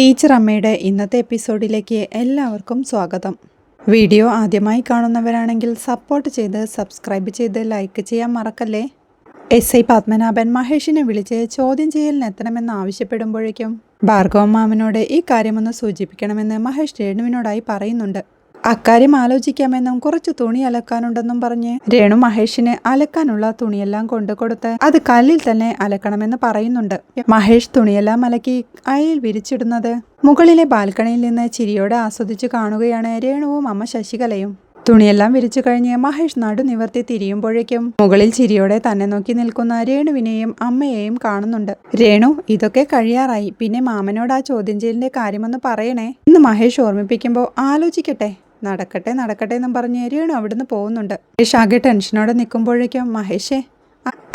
Teacher അമ്മയുടെ ഇന്നത്തെ എപ്പിസോഡിലേക്ക് എല്ലാവർക്കും സ്വാഗതം. വീഡിയോ ആദ്യമായി കാണുന്നവരാണെങ്കിൽ സപ്പോർട്ട് ചെയ്ത് സബ്സ്ക്രൈബ് ചെയ്ത് ലൈക്ക് ചെയ്യാൻ മറക്കല്ലേ? എസ് ഐ പത്മനാഭൻ മഹേഷിനെ വിളിച്ച് ചോദ്യം ചെയ്യലിന് എത്തണമെന്ന് ആവശ്യപ്പെടുമ്പോഴേക്കും ഭാർഗവ മാമനോട് ഈ കാര്യമൊന്ന് സൂചിപ്പിക്കണമെന്ന് മഹേഷ് രേണുവിനോടായി പറയുന്നുണ്ട്. അക്കാര്യം ആലോചിക്കാമെന്നും കുറച്ച് തുണി അലക്കാനുണ്ടെന്നും പറഞ്ഞ് രേണു മഹേഷിന് അലക്കാനുള്ള തുണിയെല്ലാം കൊണ്ടു കൊടുത്ത് അത് കല്ലിൽ തന്നെ അലക്കണമെന്ന് പറയുന്നുണ്ട്. മഹേഷ് തുണിയെല്ലാം അലക്കി അയയിൽ വിരിച്ചിടുന്നത് മുകളിലെ ബാൽക്കണിയിൽ നിന്ന് ചിരിയോടെ ആസ്വദിച്ചു കാണുകയാണ് രേണുവും അമ്മ ശശികലയും. തുണിയെല്ലാം വിരിച്ചു കഴിഞ്ഞ് മഹേഷ് നടു നിവർത്തി തിരിയുമ്പോഴേക്കും മുകളിൽ ചിരിയോടെ തന്നെ നോക്കി നിൽക്കുന്ന രേണുവിനെയും അമ്മയെയും കാണുന്നുണ്ട്. രേണു ഇതൊക്കെ കഴിയാറായി. പിന്നെ മാമനോട് ആ ചോദ്യം ചെയ്യലിന്റെ കാര്യമൊന്ന് പറയണേ ഇന്ന് മഹേഷ് ഓർമ്മിപ്പിക്കുമ്പോൾ ആലോചിക്കട്ടെ. നടക്കട്ടെ നടക്കട്ടെ എന്നും പറഞ്ഞ് രേണു അവിടുന്ന് പോകുന്നുണ്ട്. മഹേഷ് ആകെ ടെൻഷനോടെ നിൽക്കുമ്പോഴേക്കും മഹേഷേ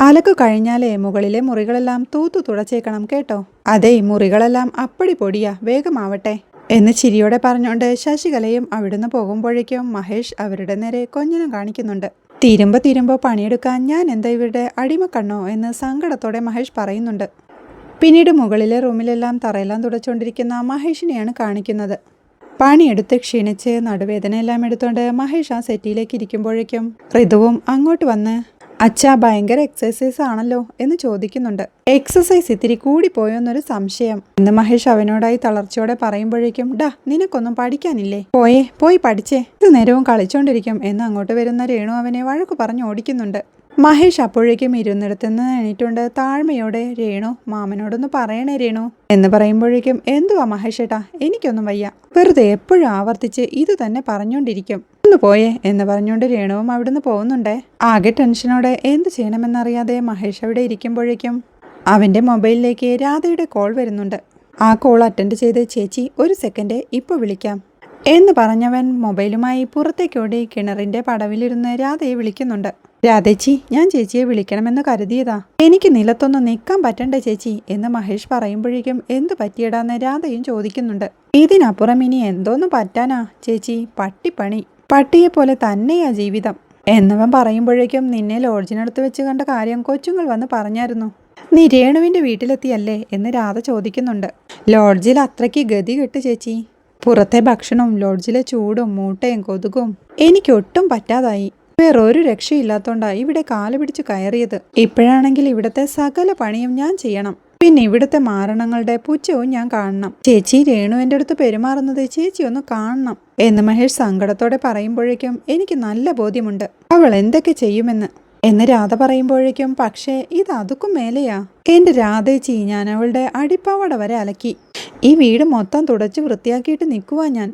അലക്കു കഴിഞ്ഞാലേ മുകളിലെ മുറികളെല്ലാം തൂത്തു തുടച്ചേക്കണം കേട്ടോ. അതെ മുറികളെല്ലാം അപ്പടി പൊടിയാ വേഗമാവട്ടെ. എന്ന് ചിരിയോടെ പറഞ്ഞുകൊണ്ട് ശശികലയും അവിടുന്ന് പോകുമ്പോഴേക്കും മഹേഷ് അവരുടെ നേരെ കൊഞ്ഞനം കാണിക്കുന്നുണ്ട്. തീരുമ്പോ തീരുമ്പോ പണിയെടുക്കാൻ ഞാൻ എന്താ ഇവരുടെ അടിമക്കണ്ണോ? എന്ന് സങ്കടത്തോടെ മഹേഷ് പറയുന്നുണ്ട്. പിന്നീട് മുകളിലെ റൂമിലെല്ലാം തറയെല്ലാം തുടച്ചുകൊണ്ടിരിക്കുന്ന മഹേഷിനെയാണ് കാണിക്കുന്നത്. പണിയെടുത്ത് ക്ഷീണിച്ച് നടുവേദനയെല്ലാം എടുത്തോണ്ട് മഹേഷ് ആ സെറ്റിയിലേക്ക് ഇരിക്കുമ്പോഴേക്കും ഋതുവും അങ്ങോട്ട് വന്ന് അച്ഛാ ഭയങ്കര എക്സസൈസ് ആണല്ലോ എന്ന് ചോദിക്കുന്നുണ്ട്. എക്സസൈസ് ഇത്തിരി കൂടിപ്പോയോ എന്നൊരു സംശയം. ഇന്ന് മഹേഷ് അവനോടായി തളർച്ചയോടെ പറയുമ്പോഴേക്കും ഡാ നിനക്കൊന്നും പഠിക്കാനില്ലേ? പോയേ പോയി പഠിച്ചേ. ഇത് നേരവും കളിച്ചോണ്ടിരിക്കും എന്ന് അങ്ങോട്ട് വരുന്ന രേണു അവനെ വഴക്കു പറഞ്ഞു ഓടിക്കുന്നുണ്ട്. മഹേഷ് അപ്പോഴേക്കും ഇരുന്നിടത്ത് നിന്ന് എണീറ്റുണ്ട് താഴ്മയോടെ രേണു മാമനോടൊന്ന് പറയണേ രേണു എന്ന് പറയുമ്പോഴേക്കും എന്തുവാ മഹേഷ് ഏട്ടാ എനിക്കൊന്നും വയ്യ. വെറുതെ എപ്പോഴും ആവർത്തിച്ച് ഇത് തന്നെ പറഞ്ഞുകൊണ്ടിരിക്കും ഒന്ന് പോയേ എന്ന് പറഞ്ഞുകൊണ്ട് രേണുവും അവിടുന്ന് പോകുന്നുണ്ടേ. ആകെ ടെൻഷനോടെ എന്ത് ചെയ്യണമെന്നറിയാതെ മഹേഷ് അവിടെ ഇരിക്കുമ്പോഴേക്കും? അവന്റെ മൊബൈലിലേക്ക് രാധയുടെ കോൾ വരുന്നുണ്ട്. ആ കോൾ അറ്റൻഡ് ചെയ്ത് ചേച്ചി ഒരു സെക്കൻഡ് ഇപ്പോൾ വിളിക്കാം എന്ന് പറഞ്ഞവൻ മൊബൈലുമായി പുറത്തേക്കോടി കിണറിന്റെ പടവിലിരുന്ന് രാധയെ വിളിക്കുന്നുണ്ട്. രാധേച്ചി ഞാൻ ചേച്ചിയെ വിളിക്കണമെന്ന് കരുതിയതാ. എനിക്ക് നിലത്തൊന്നും നിൽക്കാൻ പറ്റണ്ട ചേച്ചി എന്ന് മഹേഷ് പറയുമ്പോഴേക്കും എന്ത് പറ്റിയടാന്ന് രാധയും ചോദിക്കുന്നുണ്ട്. ഇതിനപ്പുറം ഇനി എന്തോന്ന് പറ്റാനാ ചേച്ചി പട്ടിപ്പണി. പട്ടിയെ പോലെ തന്നെയാ ജീവിതം. എന്നവൻ പറയുമ്പോഴേക്കും നിന്നെ ലോഡ്ജിനടുത്ത് വെച്ച് കണ്ട കാര്യം കൊച്ചുങ്ങൾ വന്ന് പറഞ്ഞായിരുന്നു. നീ രേണുവിന്റെ വീട്ടിലെത്തിയല്ലേ എന്ന് രാധ ചോദിക്കുന്നുണ്ട്. ലോഡ്ജിൽ അത്രയ്ക്ക് ഗതി കെട്ട് ചേച്ചി. പുറത്തെ ഭക്ഷണവും ലോഡ്ജിലെ ചൂടും മൂട്ടയും കൊതുകും എനിക്കൊട്ടും പറ്റാതായി. വേറൊരു രക്ഷയില്ലാത്തോണ്ടാ ഇവിടെ കാൽ പിടിച്ച് കയറിയത്. ഇപ്പോഴാണെങ്കിൽ ഇവിടത്തെ സകല പണിയും ഞാൻ ചെയ്യണം. പിന്നെ ഇവിടുത്തെ മാരണങ്ങളുടെ പുച്ഛവും ഞാൻ കാണണം. ചേച്ചി രേണു എന്റെ അടുത്ത് പെരുമാറുന്നത് ചേച്ചി ഒന്ന് കാണണം എന്ന് മഹേഷ് സങ്കടത്തോടെ പറയുമ്പോഴേക്കും എനിക്ക് നല്ല ബോധ്യമുണ്ട്. അവൾ എന്തൊക്കെ ചെയ്യുമെന്ന് എന്ന് രാധ പറയുമ്പോഴേക്കും പക്ഷേ ഇത് അതുക്കും മേലെയാ. എന്റെ രാധേച്ചി ഞാൻ അവളുടെ അടിപ്പാവട വരെ അലക്കി. ഈ വീട് മൊത്തം തുടച്ച് വൃത്തിയാക്കിയിട്ട് നിൽക്കുവാ ഞാൻ.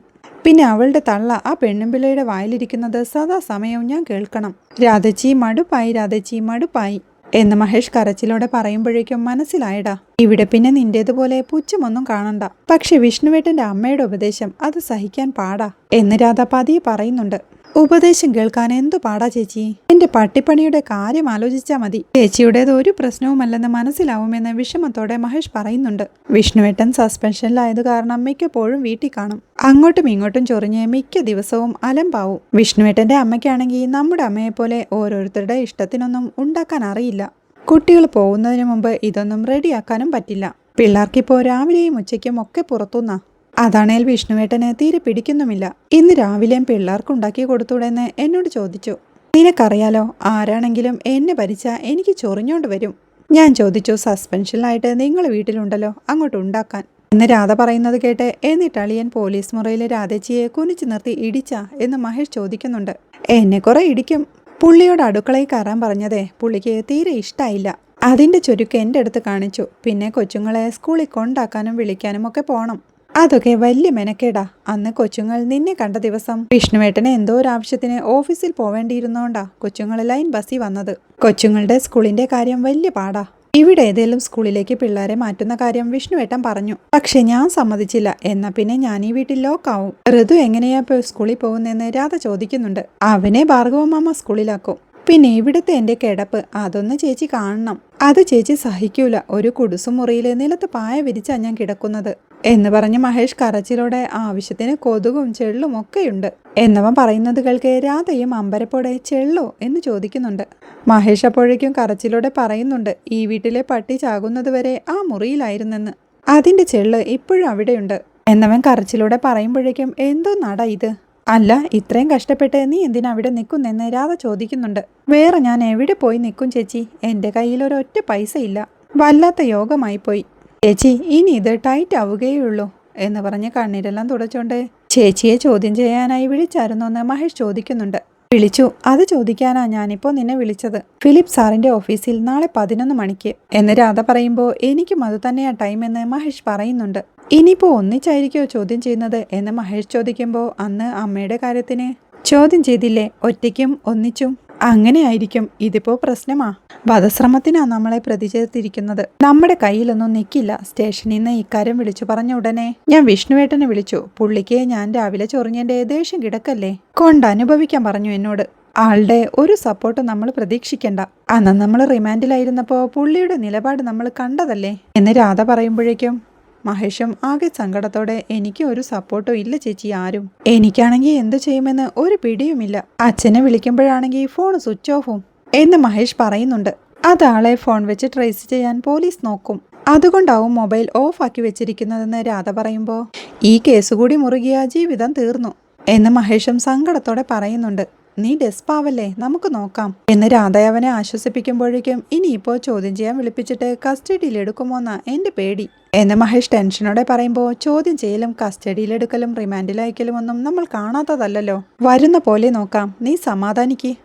പിന്നെ അവളുടെ തള്ള ആ പെണ്ണുമ്പിള്ളയുടെ വായിലിരിക്കുന്നത് സദാ സമയവും ഞാൻ കേൾക്കണം. രാധച്ചി മടുപ്പായി രാധച്ചി മടുപ്പായി എന്ന് മഹേഷ് കരച്ചിലോടെ പറയുമ്പോഴേക്കും മനസ്സിലായടാ. ഇവിടെ പിന്നെ നിന്റേതുപോലെ പുച്ഛമൊന്നും കാണണ്ട. പക്ഷെ വിഷ്ണുവേട്ടന്റെ അമ്മയുടെ ഉപദേശം അത് സഹിക്കാൻ പാടാ എന്ന് രാധ പതിയെ പറയുന്നുണ്ട്. ഉപദേശം കേൾക്കാൻ എന്തു പാടാ ചേച്ചി? എന്റെ പട്ടിപ്പണിയുടെ കാര്യം ആലോചിച്ചാ മതി. ചേച്ചിയുടേത് ഒരു പ്രശ്നവുമല്ലെന്ന് മനസ്സിലാവുമെന്ന് വിഷമത്തോടെ മഹേഷ് പറയുന്നുണ്ട്. വിഷ്ണുവേട്ടൻ സസ്പെൻഷനിലായത് കാരണം മിക്കപ്പോഴും വീട്ടിൽ കാണും. അങ്ങോട്ടും ഇങ്ങോട്ടും ചൊറിഞ്ഞ് മിക്ക ദിവസവും അലമ്പാവും. വിഷ്ണുവേട്ടന്റെ അമ്മയ്ക്കാണെങ്കിൽ നമ്മുടെ അമ്മയെപ്പോലെ ഓരോരുത്തരുടെ ഇഷ്ടത്തിനൊന്നും ഉണ്ടാക്കാൻ അറിയില്ല. കുട്ടികൾ പോകുന്നതിന് മുമ്പ് ഇതൊന്നും റെഡിയാക്കാനും പറ്റില്ല. പിള്ളേർക്കിപ്പോ രാവിലെയും ഉച്ചയ്ക്കും ഒക്കെ പുറത്തുനിന്നാ അതാണേൽ വിഷ്ണുവേട്ടന് തീരെ പിടിക്കുന്നുമില്ല. ഇന്ന് രാവിലെയും പിള്ളേർക്ക് ഉണ്ടാക്കി കൊടുത്തൂടെന്ന് എന്നോട് ചോദിച്ചു. നിനക്കറിയാലോ ആരാണെങ്കിലും എന്നെ ഭരിച്ച എനിക്ക് ചൊറിഞ്ഞോണ്ട് വരും. ഞാൻ ചോദിച്ചു സസ്പെൻഷനിലായിട്ട് നിങ്ങൾ വീട്ടിലുണ്ടല്ലോ അങ്ങോട്ട് ഉണ്ടാക്കാൻ. എന്ന് രാധ പറയുന്നത് കേട്ട് എന്നിട്ട് അളിയൻ പോലീസ് മുറിയിലെ രാധച്ചിയെ കുനിച്ചു നിർത്തി ഇടിച്ച എന്ന് മഹേഷ് ചോദിക്കുന്നുണ്ട്. എന്നെ കുറെ ഇടിക്കും. പുള്ളിയോട് അടുക്കളയിൽ കയറാൻ പറഞ്ഞതേ പുള്ളിക്ക് തീരെ ഇഷ്ടമായില്ല അതിന്റെ ചുരുക്ക് എന്റെ അടുത്ത് കാണിച്ചു. പിന്നെ കൊച്ചുങ്ങളെ സ്കൂളിൽ കൊണ്ടാക്കാനും വിളിക്കാനും ഒക്കെ പോണം. അതൊക്കെ വലിയ മെനക്കേടാ. അന്ന് കൊച്ചുങ്ങൾ നിന്നെ കണ്ട ദിവസം വിഷ്ണുവേട്ടന് എന്തോ ഒരു ആവശ്യത്തിന് ഓഫീസിൽ പോവേണ്ടിയിരുന്നോണ്ടാ കൊച്ചുങ്ങൾ ലൈൻ ബസ്സിൽ വന്നത്. കൊച്ചുങ്ങളുടെ സ്കൂളിന്റെ കാര്യം വലിയ പാടാ. ഇവിടെ ഏതെങ്കിലും സ്കൂളിലേക്ക് പിള്ളേരെ മാറ്റുന്ന കാര്യം വിഷ്ണുവേട്ടൻ പറഞ്ഞു. പക്ഷെ ഞാൻ സമ്മതിച്ചില്ല. എന്നാ പിന്നെ ഞാൻ ഈ വീട്ടിൽ ലോക്കാവും. ഋതു എങ്ങനെയാ സ്കൂളിൽ പോകുന്നതെന്ന് രാധ ചോദിക്കുന്നുണ്ട്. അവനെ ഭാർഗവമാമ സ്കൂളിലാക്കും. പിന്നെ ഇവിടുത്തെ എന്റെ കിടപ്പ് അതൊന്ന് ചേച്ചി കാണണം. അത് ചേച്ചി സഹിക്കൂല. ഒരു കുടുസുമുറിയിൽ നിലത്ത് പായ വിരിച്ചാ ഞാൻ കിടക്കുന്നത്. എന്ന് പറഞ്ഞ് മഹേഷ് കരച്ചിലോടെ ആവശ്യത്തിന് കൊതുകും ചെള്ളും ഒക്കെയുണ്ട്. എന്നവൻ പറയുന്നത് കേൾക്കെ രാധയും അമ്പരപ്പോടെ ചെള്ളോ എന്ന് ചോദിക്കുന്നുണ്ട്. മഹേഷ് അപ്പോഴേക്കും കരച്ചിലോടെ പറയുന്നുണ്ട് ഈ വീട്ടിലെ പട്ടി ചാകുന്നതുവരെ ആ മുറിയിലായിരുന്നെന്ന്. അതിന്റെ ചെള്ള് ഇപ്പോഴും അവിടെയുണ്ട്. എന്നവൻ കരച്ചിലൂടെ പറയുമ്പോഴേക്കും എന്തോ നട ഇത്? അല്ല ഇത്രയും കഷ്ടപ്പെട്ട് നീ എന്തിനാ അവിടെ നിൽക്കുന്നെന്ന് രാധ ചോദിക്കുന്നുണ്ട്. വേറെ ഞാൻ എവിടെ പോയി നിൽക്കും ചേച്ചി? എന്റെ കയ്യിൽ ഒരൊറ്റ പൈസ ഇല്ല വല്ലാത്ത യോഗമായി പോയി. ചേച്ചി ഇനി ഇത് ടൈറ്റ് ആവുകയുള്ളൂ എന്ന് പറഞ്ഞ് കണ്ണീരെല്ലാം തുടച്ചോണ്ട് ചേച്ചിയെ ചോദ്യം ചെയ്യാനായി വിളിച്ചായിരുന്നു എന്ന് മഹേഷ് ചോദിക്കുന്നുണ്ട്. വിളിച്ചു. അത് ചോദിക്കാനാ ഞാനിപ്പോൾ നിന്നെ വിളിച്ചത്. ഫിലിപ്പ് സാറിന്റെ ഓഫീസിൽ നാളെ പതിനൊന്ന് മണിക്ക് എന്ന് രാധ പറയുമ്പോൾ എനിക്കും അത് തന്നെയാ ടൈം എന്ന് മഹേഷ് പറയുന്നുണ്ട്. ഇനിയിപ്പോ ഒന്നിച്ചായിരിക്കോ ചോദ്യം ചെയ്യുന്നത്? എന്ന് മഹേഷ് ചോദിക്കുമ്പോൾ അന്ന് അമ്മയുടെ കാര്യത്തിന് ചോദ്യം ചെയ്തില്ലേ? ഒറ്റയ്ക്കും ഒന്നിച്ചും? അങ്ങനെയായിരിക്കും. ഇതിപ്പോ പ്രശ്നമാ. വധശ്രമത്തിനാ നമ്മളെ പ്രതി ചേർത്തിരിക്കുന്നത് നമ്മുടെ കയ്യിലൊന്നും നിൽക്കില്ല സ്റ്റേഷനിൽ നിന്ന് ഇക്കാര്യം വിളിച്ചു പറഞ്ഞ ഉടനെ ഞാൻ വിഷ്ണുവേട്ടനെ വിളിച്ചു. പുള്ളിക്ക് ഞാൻ രാവിലെ ചൊറിഞ്ഞെന്റെ ദേഷ്യം കിടക്കല്ലേ? കൊണ്ട് അനുഭവിക്കാൻ പറഞ്ഞു എന്നോട്. ആളുടെ ഒരു സപ്പോർട്ട് നമ്മൾ പ്രതീക്ഷിക്കണ്ട. അന്ന് നമ്മൾ റിമാൻഡിലായിരുന്നപ്പോൾ പുള്ളിയുടെ നിലപാട് നമ്മൾ കണ്ടതല്ലേ? എന്ന് രാധ പറയുമ്പോഴേക്കും മഹേഷും ആകെ സങ്കടത്തോടെ എനിക്ക് ഒരു സപ്പോർട്ടോ ഇല്ല ചേച്ചി ആരും. എനിക്കാണെങ്കിൽ എന്ത് ചെയ്യുമെന്ന് ഒരു പിടിയുമില്ല. അച്ഛനെ വിളിക്കുമ്പോഴാണെങ്കിൽ ഫോൺ സ്വിച്ച് ഓഫും എന്ന് മഹേഷ് പറയുന്നുണ്ട്. അതാളെ ഫോൺ വെച്ച് ട്രേസ് ചെയ്യാൻ പോലീസ് നോക്കും. അതുകൊണ്ടാവും മൊബൈൽ ഓഫ് ആക്കി വെച്ചിരിക്കുന്നതെന്ന് രാധ പറയുമ്പോൾ ഈ കേസ് കൂടി മുറുകിയ ജീവിതം തീർന്നു എന്ന് മഹേഷും സങ്കടത്തോടെ പറയുന്നുണ്ട്. നീ ഡെസ്പാവല്ലേ? നമുക്ക് നോക്കാം. എന്ന് രാധയവനെ ആശ്വസിപ്പിക്കുമ്പോഴേക്കും ഇനിയിപ്പോ ചോദ്യം ചെയ്യാൻ വിളിപ്പിച്ചിട്ട് കസ്റ്റഡിയിൽ എടുക്കുമോന്നാ എന്റെ പേടി. എന്ന് മഹേഷ് ടെൻഷനോടെ പറയുമ്പോൾ ചോദ്യം ചെയ്യലും കസ്റ്റഡിയിലെടുക്കലും റിമാൻഡിലയക്കലും ഒന്നും നമ്മൾ കാണാത്തതല്ലല്ലോ. വരുന്ന പോലെ നോക്കാം. നീ സമാധാനിക്ക്.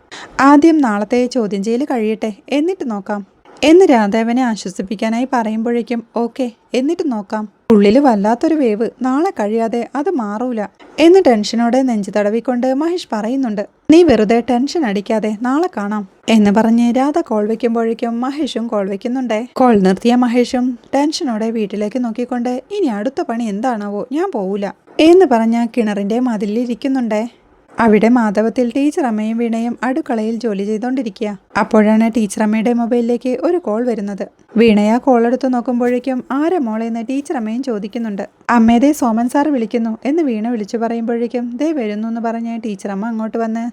ആദ്യം നാളത്തെ ചോദ്യം ചെയ്യൽ കഴിയട്ടെ. എന്നിട്ട് നോക്കാം. എന്ന് രാധേവനെ ആശ്വസിപ്പിക്കാനായി പറയുമ്പോഴേക്കും ഓക്കെ എന്നിട്ട് നോക്കാം. ഉള്ളിൽ വല്ലാത്തൊരു വേവ്. നാളെ കഴിയാതെ അത് മാറൂല. എന്ന് ടെൻഷനോടെ നെഞ്ചു തടവിക്കൊണ്ട് മഹേഷ് പറയുന്നുണ്ട്. നീ വെറുതെ ടെൻഷൻ അടിക്കാതെ നാളെ കാണാം. എന്ന് പറഞ്ഞ് രാധ കോൾ വെക്കുമ്പോഴേക്കും മഹേഷും കോൾ വെക്കുന്നുണ്ടേ. കോൾ നിർത്തിയ മഹേഷും ടെൻഷനോടെ വീട്ടിലേക്ക് നോക്കിക്കൊണ്ട് ഇനി അടുത്ത പണി എന്താണാവോ? ഞാൻ പോവൂല. എന്ന് പറഞ്ഞ കിണറിന്റെ മതിലിൽ ഇരിക്കുന്നുണ്ടേ. അവിടെ മാധവത്തിൽ ടീച്ചർ അമ്മയും വീണയും അടുക്കളയിൽ ജോലി ചെയ്തുകൊണ്ടിരിക്കുക അപ്പോഴാണ് ടീച്ചർ അമ്മയുടെ മൊബൈലിലേക്ക് ഒരു കോൾ വരുന്നത്. വീണയ കോൾ എടുത്ത് നോക്കുമ്പോഴേക്കും ആരെ മോളെന്ന് ടീച്ചർ അമ്മയും ചോദിക്കുന്നുണ്ട്. അമ്മേതേ സോമൻ സാർ വിളിക്കുന്നു. എന്ന് വീണ വിളിച്ചു പറയുമ്പോഴേക്കും ദേ വരുന്നു എന്ന് പറഞ്ഞ് ടീച്ചർ അമ്മ അങ്ങോട്ട് വന്ന്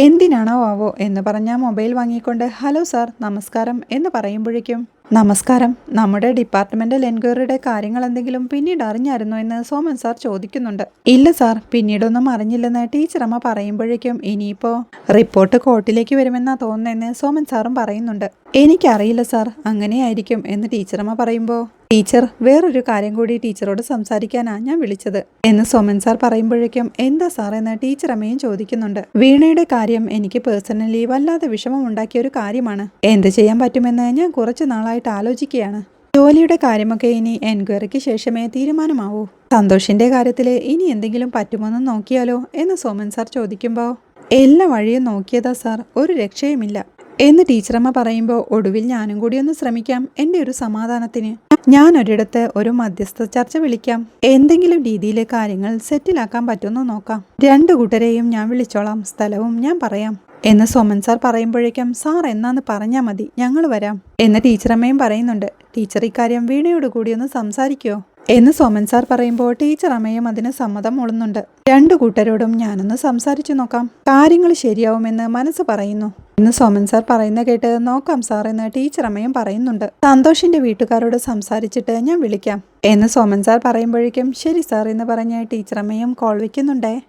എന്തിനാണോ ആവോ? എന്ന് പറഞ്ഞ മൊബൈൽ വാങ്ങിക്കൊണ്ട് ഹലോ സാർ നമസ്കാരം എന്ന് പറയുമ്പോഴേക്കും നമസ്കാരം. നമ്മുടെ ഡിപ്പാർട്ട്മെന്റൽ എൻക്വയറിയുടെ കാര്യങ്ങൾ എന്തെങ്കിലും പിന്നീട് അറിഞ്ഞായിരുന്നോ? എന്ന് സോമൻ സാർ ചോദിക്കുന്നുണ്ട്. ഇല്ല സാർ പിന്നീടൊന്നും അറിഞ്ഞില്ലെന്ന് ടീച്ചറമ്മ പറയുമ്പോഴേക്കും ഇനിയിപ്പോ റിപ്പോർട്ട് കോർട്ടിലേക്ക് വരുമെന്നാ തോന്നുന്നതെന്ന് സോമൻ സാറും പറയുന്നുണ്ട്. എനിക്കറിയില്ല സാർ അങ്ങനെയായിരിക്കും എന്ന് ടീച്ചറമ്മ പറയുമ്പോൾ ടീച്ചർ വേറൊരു കാര്യം കൂടി ടീച്ചറോട് സംസാരിക്കാനാ ഞാൻ വിളിച്ചത്. എന്ന് സോമൻ സാർ പറയുമ്പോഴേക്കും എന്താ സാർ എന്ന് ടീച്ചർ അമ്മയും ചോദിക്കുന്നുണ്ട്. വീണയുടെ കാര്യം എനിക്ക് പേഴ്സണലി വല്ലാതെ വിഷമം ഉണ്ടാക്കിയ ഒരു കാര്യമാണ്. എന്ത് ചെയ്യാൻ പറ്റുമെന്ന് ഞാൻ കുറച്ചു നാളായിട്ട് ആലോചിക്കുകയാണ്. ജോലിയുടെ കാര്യമൊക്കെ ഇനി എൻക്വയറിക്ക് ശേഷമേ തീരുമാനമാവൂ. സന്തോഷിന്റെ കാര്യത്തിൽ ഇനി എന്തെങ്കിലും പറ്റുമോന്ന് നോക്കിയാലോ? എന്ന് സോമൻ സാർ ചോദിക്കുമ്പോൾ എല്ലാ വഴിയും നോക്കിയതാ സാർ. ഒരു രക്ഷയുമില്ല. എന്ന് ടീച്ചറമ്മ പറയുമ്പോൾ ഒടുവിൽ ഞാനും കൂടി ഒന്ന് ശ്രമിക്കാം എന്റെ ഒരു സമാധാനത്തിന്. ഞാൻ ഒരിടത്ത് ഒരു മധ്യസ്ഥ ചർച്ച വിളിക്കാം. എന്തെങ്കിലും രീതിയിൽ കാര്യങ്ങൾ സെറ്റിലാക്കാൻ പറ്റുമെന്ന് നോക്കാം. രണ്ടു കൂട്ടരെയും ഞാൻ വിളിച്ചോളാം. സ്ഥലവും ഞാൻ പറയാം. എന്ന് സോമൻ സാർ പറയുമ്പോഴേക്കും സാർ എന്നാന്ന് പറഞ്ഞാൽ മതി. ഞങ്ങൾ വരാം. എന്ന് ടീച്ചറമ്മയും പറയുന്നുണ്ട്. ടീച്ചർ ഇക്കാര്യം വീണയോട് കൂടി ഒന്ന് സംസാരിക്കുമോ എന്ന് സോമൻ സാർ പറയുമ്പോൾ ടീച്ചർ അമ്മയും അതിന് സമ്മതം മൂളുന്നുണ്ട്. രണ്ടു കൂട്ടരോടും ഞാനൊന്ന് സംസാരിച്ചു നോക്കാം. കാര്യങ്ങൾ ശരിയാവുമെന്ന് മനസ്സ് പറയുന്നു. എന്ന് സോമൻ സാർ പറയുന്ന കേട്ട് നോക്കാം സാർ എന്ന് ടീച്ചർ അമ്മയും പറയുന്നുണ്ട്. സന്തോഷിന്റെ വീട്ടുകാരോട് സംസാരിച്ചിട്ട് ഞാൻ വിളിക്കാം. എന്ന് സോമൻ സാർ പറയുമ്പോഴേക്കും ശരി സാർ എന്ന് പറഞ്ഞ് ടീച്ചർ അമ്മയും കോൾ വയ്ക്കുന്നുണ്ടേ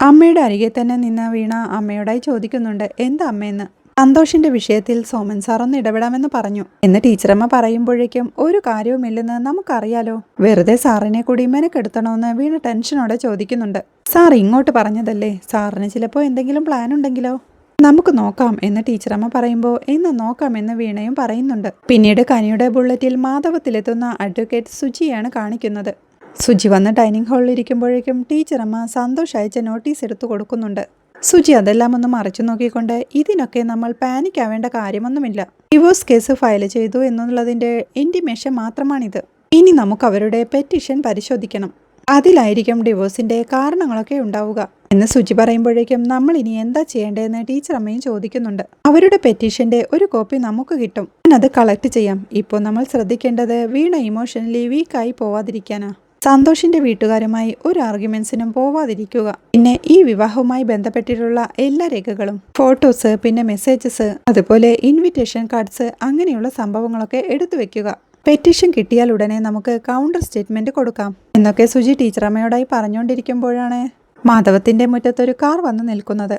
അമ്മയുടെ അരികെ തന്നെ നിന്ന വീണ അമ്മയോടായി ചോദിക്കുന്നുണ്ട്. എന്താ അമ്മയെന്ന് സന്തോഷിന്റെ വിഷയത്തിൽ സോമൻ സാർ ഒന്ന് ഇടപെടാമെന്ന് പറഞ്ഞു. എന്ന് ടീച്ചറമ്മ പറയുമ്പോഴേക്കും ഒരു കാര്യവുമില്ലെന്ന് നമുക്കറിയാലോ. വെറുതെ സാറിനെ കൂടി മെനക്കെടുത്തണമെന്ന് വീണ ടെൻഷനോടെ ചോദിക്കുന്നുണ്ട്. സാർ ഇങ്ങോട്ട് പറഞ്ഞതല്ലേ? സാറിന് ചിലപ്പോൾ എന്തെങ്കിലും പ്ലാൻ ഉണ്ടെങ്കിലോ? നമുക്ക് നോക്കാം എന്ന് ടീച്ചറമ്മ പറയുമ്പോൾ ഇന്ന് നോക്കാമെന്ന് വീണയും പറയുന്നുണ്ട്. പിന്നീട് കനിയുടെ ബുള്ളറ്റിൽ മാധവത്തിലെത്തുന്ന അഡ്വക്കേറ്റ് സുജിയാണ് കാണിക്കുന്നത്. സുജി വന്ന് ഡൈനിങ് ഹാളിൽ ഇരിക്കുമ്പോഴേക്കും ടീച്ചറമ്മ സന്തോഷ് അയച്ച നോട്ടീസ് എടുത്തു കൊടുക്കുന്നുണ്ട്. സുജി അതെല്ലാം ഒന്ന് മറിച്ചു നോക്കിക്കൊണ്ട് ഇതിനൊക്കെ നമ്മൾ പാനിക് ആവേണ്ട കാര്യമൊന്നുമില്ല. ഡിവോഴ്സ് കേസ് ഫയൽ ചെയ്തു എന്നുള്ളതിന്റെ ഇന്റിമേഷൻ മാത്രമാണിത്. ഇനി നമുക്ക് അവരുടെ പെറ്റീഷൻ പരിശോധിക്കണം. അതിലായിരിക്കും ഡിവോഴ്സിന്റെ കാരണങ്ങളൊക്കെ ഉണ്ടാവുക. എന്ന് സുജി പറയുമ്പോഴേക്കും നമ്മൾ ഇനി എന്താ ചെയ്യേണ്ടതെന്ന് ടീച്ചർ അമ്മയും ചോദിക്കുന്നുണ്ട്. അവരുടെ പെറ്റീഷന്റെ ഒരു കോപ്പി നമുക്ക് കിട്ടും. അത് കളക്ട് ചെയ്യാം. ഇപ്പോൾ നമ്മൾ ശ്രദ്ധിക്കേണ്ടത് വീണ ഇമോഷണലി വീക്കായി പോവാതിരിക്കാനാ. സന്തോഷിന്റെ വീട്ടുകാരുമായി ഒരു ആർഗ്യുമെന്റ്സിനും പോവാതിരിക്കുക. പിന്നെ ഈ വിവാഹവുമായി ബന്ധപ്പെട്ടിട്ടുള്ള എല്ലാ രേഖകളും ഫോട്ടോസ് പിന്നെ മെസ്സേജസ് അതുപോലെ ഇൻവിറ്റേഷൻ കാർഡ്സ് അങ്ങനെയുള്ള സംഭവങ്ങളൊക്കെ എടുത്തു വെക്കുക. പെറ്റീഷൻ കിട്ടിയാൽ ഉടനെ നമുക്ക് കൗണ്ടർ സ്റ്റേറ്റ്മെന്റ് കൊടുക്കാം. എന്നൊക്കെ സുജി ടീച്ചറമ്മയോടായി പറഞ്ഞുകൊണ്ടിരിക്കുമ്പോഴാണ് മാധവത്തിന്റെ മുറ്റത്തൊരു കാർ വന്ന് നിൽക്കുന്നത്.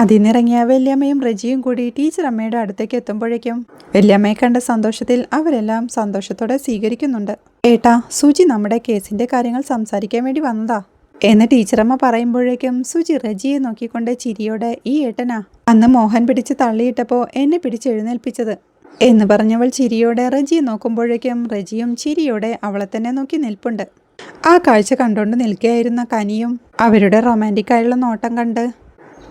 അതിനിറങ്ങിയ വല്യമ്മയും റജിയും കൂടി ടീച്ചർ അമ്മയുടെ അടുത്തേക്ക് എത്തുമ്പോഴേക്കും വല്യമ്മയെ കണ്ട സന്തോഷത്തിൽ അവരെല്ലാം സന്തോഷത്തോടെ സ്വീകരിക്കുന്നുണ്ട്. ഏട്ടാ സുജി നമ്മുടെ കേസിന്റെ കാര്യങ്ങൾ സംസാരിക്കാൻ വേണ്ടി വന്നതാ എന്ന് ടീച്ചറമ്മ പറയുമ്പോഴേക്കും സുജി റജിയെ നോക്കിക്കൊണ്ട് ചിരിയോടെ ഈ ഏട്ടനാ? അന്ന് മോഹൻ പിടിച്ച് തള്ളിയിട്ടപ്പോൾ എന്നെ പിടിച്ചെഴുന്നേൽപ്പിച്ചത് എന്ന് പറഞ്ഞവൾ ചിരിയോടെ റജിയെ നോക്കുമ്പോഴേക്കും റജിയും ചിരിയോടെ അവളെ തന്നെ നോക്കി നിൽപ്പുണ്ട്. ആ കാഴ്ച കണ്ടുകൊണ്ട് നിൽക്കുകയായിരുന്ന കനിയും അവരുടെ റൊമാന്റിക്കായുള്ള നോട്ടം കണ്ട്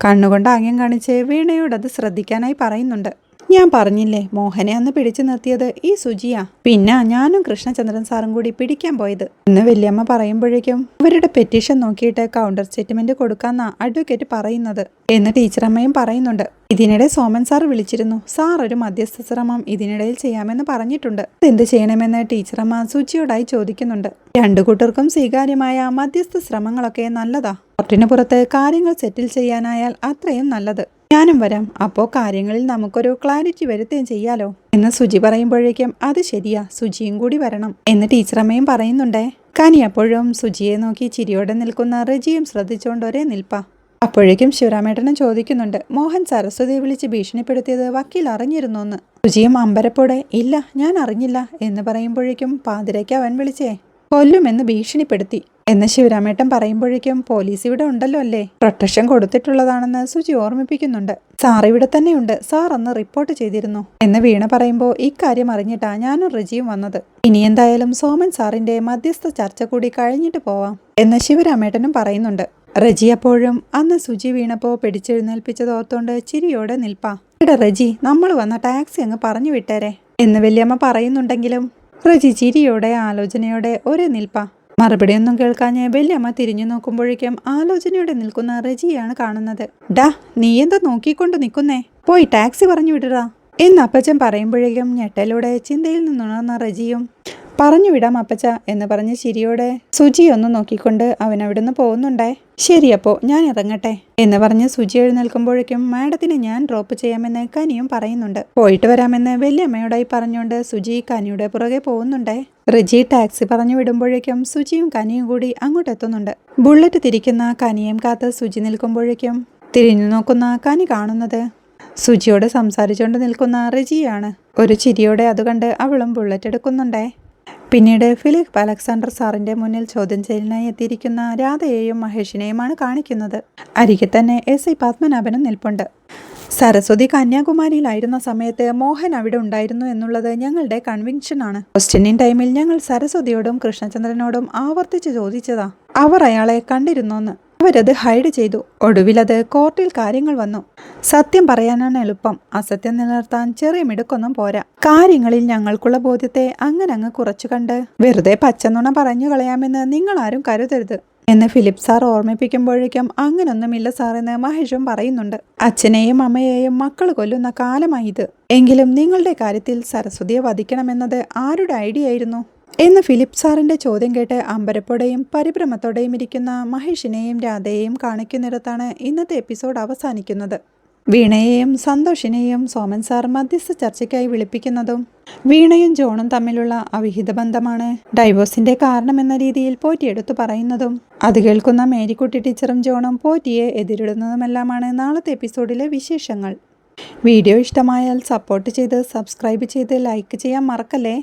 കണ്ണുകൊണ്ട് ആംഗ്യം കാണിച്ച് വീണയോട് അത് ശ്രദ്ധിക്കാനായി പറയുന്നുണ്ട്. ഞാൻ പറഞ്ഞില്ലേ മോഹനെ അന്ന് പിടിച്ചു നിർത്തിയത് ഈ സുജിയാ. പിന്നെ ഞാനും കൃഷ്ണചന്ദ്രൻ സാറും കൂടി പിടിക്കാൻ പോയത്. ഇന്ന് വല്യമ്മ പറയുമ്പോഴേക്കും അവരുടെ പെറ്റീഷൻ നോക്കിയിട്ട് കൗണ്ടർ സ്റ്റേറ്റ്മെന്റ് കൊടുക്കാന്നാ അഡ്വക്കേറ്റ് പറയുന്നത് എന്ന് ടീച്ചറമ്മയും പറയുന്നുണ്ട്. ഇതിനിടെ സോമൻ സാർ വിളിച്ചിരുന്നു. സാർ ഒരു മധ്യസ്ഥ ശ്രമം ഇതിനിടയിൽ ചെയ്യാമെന്ന് പറഞ്ഞിട്ടുണ്ട്. എന്ത് ചെയ്യണമെന്ന് ടീച്ചറമ്മ സുജിയോടായി ചോദിക്കുന്നുണ്ട്. രണ്ടു കൂട്ടർക്കും സ്വീകാര്യമായ മധ്യസ്ഥ ശ്രമങ്ങളൊക്കെ നല്ലതാ. കോർട്ടിന് പുറത്ത് കാര്യങ്ങൾ സെറ്റിൽ ചെയ്യാനായാൽ അത്രയും നല്ലത്. ഞാനും വരാം. അപ്പോ കാര്യങ്ങളിൽ നമുക്കൊരു ക്ലാരിറ്റി വരുത്തുകയും ചെയ്യാലോ? എന്ന് സുജി പറയുമ്പോഴേക്കും അത് ശരിയാ. സുജിയും കൂടി വരണം. എന്ന് ടീച്ചറമ്മയും പറയുന്നുണ്ടേ. കാനി അപ്പോഴും സുജിയെ നോക്കി ചിരിയോടെ നിൽക്കുന്ന റജിയും ശ്രദ്ധിച്ചുകൊണ്ട് ഒരേ നിൽപ്പ. അപ്പോഴേക്കും ശിവരാമേട്ടനും ചോദിക്കുന്നുണ്ട് മോഹൻ സരസ്വതിയെ വിളിച്ച് ഭീഷണിപ്പെടുത്തിയത് വക്കീൽ അറിഞ്ഞിരുന്നു എന്ന് സുജിയും അമ്പരപ്പോടെ ഇല്ല ഞാൻ അറിഞ്ഞില്ല എന്ന് പറയുമ്പോഴേക്കും പാതിരയ്ക്ക് അവൻ വിളിച്ചേ. കൊല്ലുമെന്ന് ഭീഷണിപ്പെടുത്തി. എന്ന് ശിവരാമേട്ടൻ പറയുമ്പോഴേക്കും പോലീസ് ഇവിടെ ഉണ്ടല്ലോ അല്ലേ? പ്രൊട്ടക്ഷൻ കൊടുത്തിട്ടുള്ളതാണെന്ന് സുജി ഓർമ്മിപ്പിക്കുന്നുണ്ട്. സാർ ഇവിടെ തന്നെയുണ്ട്. സാർ അന്ന് റിപ്പോർട്ട് ചെയ്തിരുന്നു. എന്ന് വീണ പറയുമ്പോൾ ഇക്കാര്യം അറിഞ്ഞിട്ടാ ഞാനും റജിയും വന്നത്. ഇനി എന്തായാലും സോമൻ സാറിന്റെ മധ്യസ്ഥ ചർച്ച കൂടി കഴിഞ്ഞിട്ട് പോവാം എന്ന് ശിവരാമേട്ടനും പറയുന്നുണ്ട്. റജി അപ്പോഴും അന്ന് സുജി വീണപ്പോ പിടിച്ചെഴുന്നേൽപ്പിച്ചത് ഓർത്തോണ്ട് ചിരിയോടെ നിൽപ്പാ. ഇവിടെ റജി നമ്മൾ വന്ന ടാക്സി അങ്ങ് പറഞ്ഞു വിട്ടേരെ എന്ന് വല്യമ്മ പറയുന്നുണ്ടെങ്കിലും റജി ചിരിയോടെ ആലോചനയോടെ ഒരേ നിൽപ്പാ. മറുപടിയൊന്നും കേൾക്കാഞ്ഞ് വല്യമ്മ തിരിഞ്ഞു നോക്കുമ്പോഴേക്കും ആലോചനയോടെ നിൽക്കുന്ന റജിയാണ് കാണുന്നത്. ഡാ നീ എന്താ നോക്കിക്കൊണ്ട് നിൽക്കുന്നേ പോയി ടാക്സി പറഞ്ഞു വിടുക എന്ന് അപ്പച്ചൻ പറയുമ്പോഴേക്കും ഞെട്ടലൂടെ ചിന്തയിൽ നിന്നുണർന്ന റജിയും പറഞ്ഞു വിടാം അപ്പച്ച എന്ന് പറഞ്ഞ് ചിരിയോടെ സുജി ഒന്ന് നോക്കിക്കൊണ്ട് അവൻ അവിടുന്ന് പോകുന്നുണ്ടേ? ശരി ഞാൻ ഇറങ്ങട്ടെ എന്ന് പറഞ്ഞ് സുജി എഴുന്നേൽക്കുമ്പോഴേക്കും മാഡത്തിന് ഞാൻ ഡ്രോപ്പ് ചെയ്യാമെന്ന് കനിയും പറയുന്നുണ്ട്. പോയിട്ട് വരാമെന്ന് വല്യമ്മയോടായി പറഞ്ഞുകൊണ്ട് സുജി കനിയുടെ പുറകെ പോകുന്നുണ്ടേ? റിജി ടാക്സി പറഞ്ഞു വിടുമ്പോഴേക്കും സുജിയും കനിയും കൂടി അങ്ങോട്ട് എത്തുന്നുണ്ട്. ബുള്ളറ്റ് തിരിക്കുന്ന കനിയും കാത്ത് സുജി നിൽക്കുമ്പോഴേക്കും തിരിഞ്ഞു നോക്കുന്ന കനി കാണുന്നത് സുജിയോട് സംസാരിച്ചുകൊണ്ട് നിൽക്കുന്ന റിജിയാണ്. ഒരു ചിരിയോടെ അത് കണ്ട് അവളും ബുള്ളറ്റ് എടുക്കുന്നുണ്ടേ? പിന്നീട് ഫിലിപ്പ് അലക്സാണ്ടർ സാറിന്റെ മുന്നിൽ ചോദ്യം ചെയ്യലിനായി എത്തിയിരിക്കുന്ന രാധയെയും മഹേഷിനെയുമാണ് കാണിക്കുന്നത്. അരികെ തന്നെ എസ് ഐ പത്മനാഭനും നിൽപ്പുണ്ട്. സരസ്വതി കന്യാകുമാരിയിലായിരുന്ന സമയത്ത് മോഹൻ അവിടെ ഉണ്ടായിരുന്നു എന്നുള്ളത് ഞങ്ങളുടെ കൺവിൻഷൻ ആണ്. ക്വസ്റ്റ്യനിങ് ടൈമിൽ ഞങ്ങൾ സരസ്വതിയോടും കൃഷ്ണചന്ദ്രനോടും ആവർത്തിച്ച് ചോദിച്ചതാ. അവർ അയാളെ കണ്ടിരുന്നോന്ന് അവരത് ഹൈഡ് ചെയ്തു. ഒടുവിൽ അത് കോർട്ടിൽ കാര്യങ്ങൾ വന്നു. സത്യം പറയാനാണ് എളുപ്പം. അസത്യം നിലനിർത്താൻ ചെറിയ മിടുക്കൊന്നും പോരാ. കാര്യങ്ങളിൽ ഞങ്ങൾക്കുള്ള ബോധ്യത്തെ അങ്ങനെ അങ്ങ് കുറച്ചു കണ്ട്. വെറുതെ പച്ചനുണ പറഞ്ഞു കളയാമെന്ന് നിങ്ങൾ ആരും കരുതരുത്. എന്ന് ഫിലിപ്പ് സാർ ഓർമ്മിപ്പിക്കുമ്പോഴേക്കും അങ്ങനൊന്നുമില്ല സാറെന്ന് മഹേഷും പറയുന്നുണ്ട്. അച്ഛനെയും അമ്മയെയും മക്കൾ കൊല്ലുന്ന കാലമായി ഇത് എങ്കിലും നിങ്ങളുടെ കാര്യത്തിൽ സരസ്വതിയെ വധിക്കണമെന്നത് ആരുടെ ഐഡിയ ആയിരുന്നു? എന്ന് ഫിലിപ്പ് സാറിന്റെ ചോദ്യം കേട്ട് അമ്പരപ്പോടെയും പരിഭ്രമത്തോടെയും ഇരിക്കുന്ന മഹേഷിനെയും രാധയെയും കാണിക്കുന്നിടത്താണ് ഇന്നത്തെ എപ്പിസോഡ് അവസാനിക്കുന്നത്. വീണയെയും സന്തോഷിനെയും സോമൻ സാർ മധ്യസ്ഥ ചർച്ചയ്ക്കായി വിളിപ്പിക്കുന്നതും വീണയും ജോണും തമ്മിലുള്ള അവിഹിത ബന്ധമാണ്. ഡൈവോഴ്സിന്റെ കാരണമെന്ന രീതിയിൽ പോറ്റിയെടുത്തു പറയുന്നതും അത് കേൾക്കുന്ന മേരിക്കുട്ടി ടീച്ചറും ജോണും പോറ്റിയെ എതിരിടുന്നതുമെല്ലാമാണ് നാളത്തെ എപ്പിസോഡിലെ വിശേഷങ്ങൾ. വീഡിയോ ഇഷ്ടമായാൽ സപ്പോർട്ട് ചെയ്ത് സബ്സ്ക്രൈബ് ചെയ്ത് ലൈക്ക് ചെയ്യാൻ മറക്കല്ലേ?